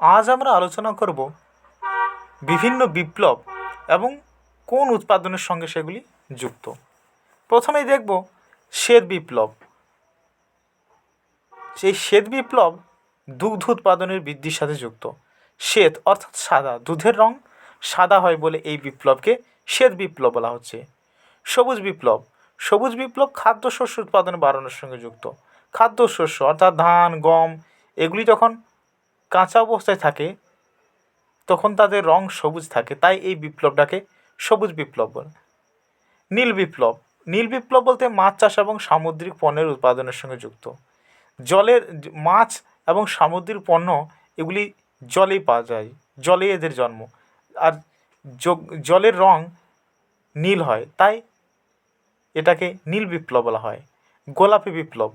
আজ আমরা আলোচনা করব বিভিন্ন বিপ্লব এবং কোন উৎপাদনের সঙ্গে সেগুলি যুক্ত। প্রথমেই দেখব শ্বেত বিপ্লব। সেই শ্বেত বিপ্লব দুগ্ধ উৎপাদনের বৃদ্ধির সাথে যুক্ত। শ্বেত অর্থাৎ সাদা। দুধের রং সাদা হয় বলে এই বিপ্লবকে শ্বেত বিপ্লব বলা হচ্ছে। সবুজ বিপ্লব। সবুজ বিপ্লব খাদ্যশস্য উৎপাদন বাড়ানোর সঙ্গে যুক্ত। খাদ্যশস্য অর্থাৎ ধান, গম, এগুলি যখন কাঁচা অবস্থায় থাকে, তখন তাদের রং সবুজ থাকে। তাই এই বিপ্লবটাকে সবুজ বিপ্লব বলে। নীল বিপ্লব। নীল বিপ্লব বলতে মাছ চাষ এবং সামুদ্রিক পণ্যের উৎপাদনের সঙ্গে যুক্ত। জলের মাছ এবং সামুদ্রিক পণ্য এগুলি জলেই পাওয়া যায় জলে এদের জন্ম। আর জলের রং নীল হয়, তাই এটাকে নীল বিপ্লব বলা হয়। গোলাপি বিপ্লব।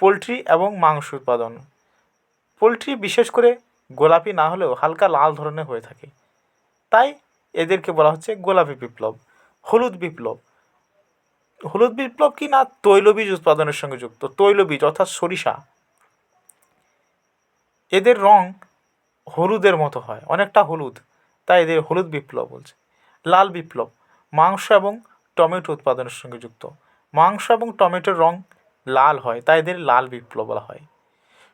পোলট্রি এবং মাংস উৎপাদন। পোলট্রি বিশেষ করে গোলাপি না হলেও হালকা লাল ধরনের হয়ে থাকে। তাই এদেরকে বলা হচ্ছে গোলাপি বিপ্লব, হলুদ বিপ্লব। হলুদ বিপ্লব কি না তৈলবীজ উৎপাদনের সঙ্গে যুক্ত? তৈলবীজ অর্থাৎ সরিষা। এদের রং হলুদের মতো হয়, অনেকটা হলুদ। তাই এদের হলুদ বিপ্লব বলছে। লাল বিপ্লব, মাংস এবং টমেটো উৎপাদনের সঙ্গে যুক্ত। মাংস এবং টমেটোর রং লাল হয়, তাই এদের লাল বিপ্লব বলা হয়।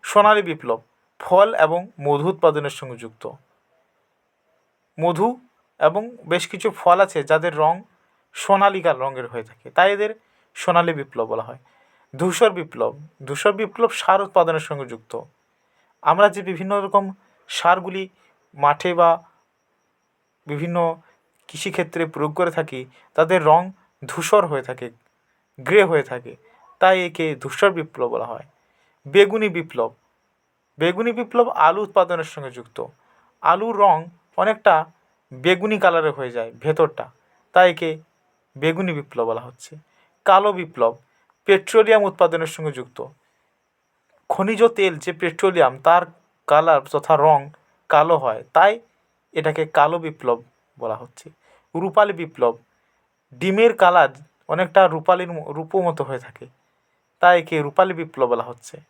সোনালী বিপ্লব ফল এবং মধু উৎপাদনের সঙ্গে যুক্ত। মধু এবং বেশ কিছু ফল আছে যাদের রং সোনালিকা রঙের হয়ে থাকে। তাই এদের সোনালি বিপ্লব বলা হয়। ধূসর বিপ্লব। ধূসর বিপ্লব সার উৎপাদনের সঙ্গে যুক্ত। আমরা যে বিভিন্ন রকম সারগুলি মাঠে বা বিভিন্ন কৃষিক্ষেত্রে প্রয়োগ করে থাকি, তাদের রং ধূসর হয়ে থাকে, গ্রে হয়ে থাকে। তাই একে ধূসর বিপ্লব বলা হয়। বেগুনি বিপ্লব। বেগুনি বিপ্লব আলু উৎপাদনের সঙ্গে যুক্ত। আলুর রং অনেকটা বেগুনি কালারের হয়ে যায় ভেতরটা। তাই একে বেগুনি বিপ্লব বলা হচ্ছে। কালো বিপ্লব পেট্রোলিয়াম উৎপাদনের সঙ্গে যুক্ত। খনিজ তেল যে পেট্রোলিয়াম, তার কালার তথা রং কালো হয়, তাই এটাকে কালো বিপ্লব বলা হচ্ছে। রূপালী বিপ্লব ডিমের কালার অনেকটা রূপালির ম- রূপো মতো হয়ে থাকে, তাই একে রূপালী বিপ্লব বলা হচ্ছে।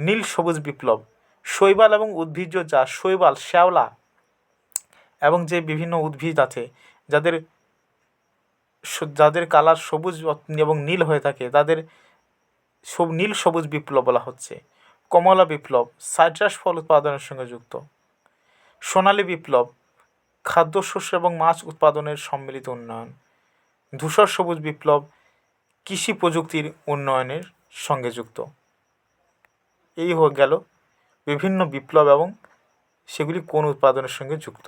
নীল সবুজ বিপ্লব শৈবাল এবং উদ্ভিজ্জ চাষ শৈবাল, শ্যাওলা এবং যে বিভিন্ন উদ্ভিদ আছে, যাদের যাদের কালার সবুজ এবং নীল হয়ে থাকে, তাদের সব নীল সবুজ বিপ্লব বলা হচ্ছে। কমলা বিপ্লব, সাইট্রাস ফল উৎপাদনের সঙ্গে যুক্ত। সোনালী বিপ্লব, খাদ্যশস্য এবং মাছ উৎপাদনের সম্মিলিত উন্নয়ন। ধূসর সবুজ বিপ্লব, কৃষি প্রযুক্তির উন্নয়নের সঙ্গে যুক্ত। এই হয়ে গেল বিভিন্ন বিপ্লব এবং সেগুলি কোন উৎপাদনের সঙ্গে যুক্ত?